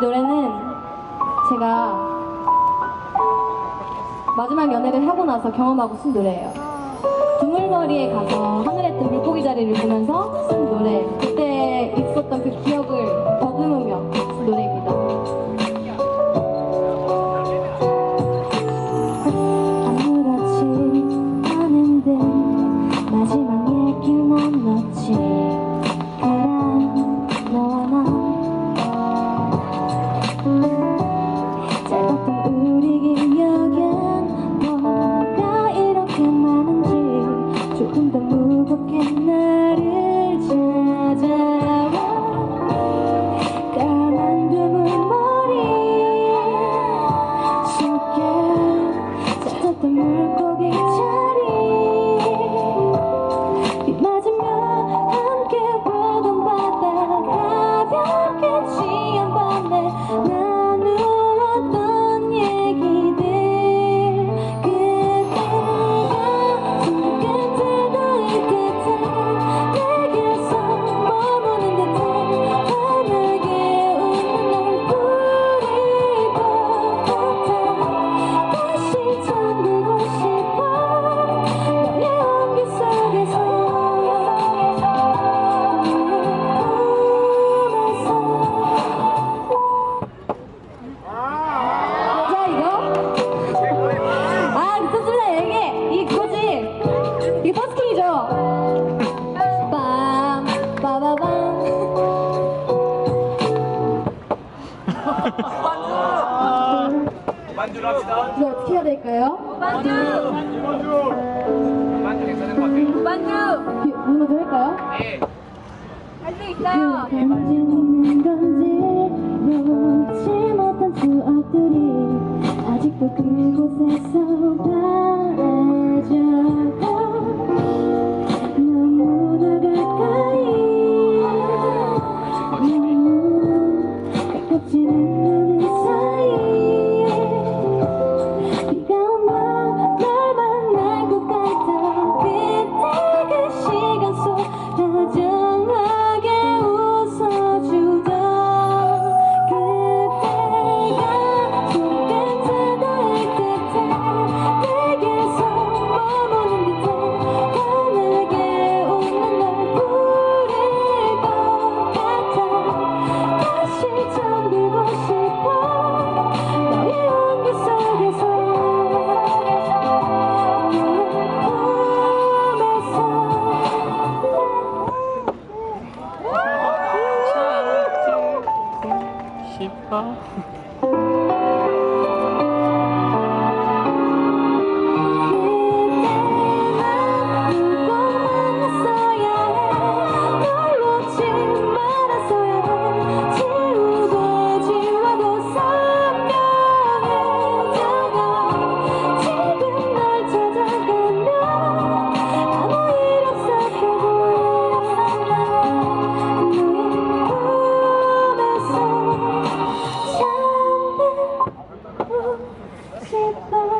노래는 제가 마지막 연애를 하고 나서 경험하고 쓴 노래예요. 두물머리에 가서 하늘에 뜬 물고기 자리를 보면서 쓴 노래. 만주! 만주로 합시다. 이거 어떻게 해야 될까요? 만주! 만주! 만주 괜찮은 것 같아요. 만두! 이렇게 문도 할까요? 네. 할 수 있어요. 건지 있는 건지 놓지 못한 추억들이 아직도 그곳에서 啊 it mine?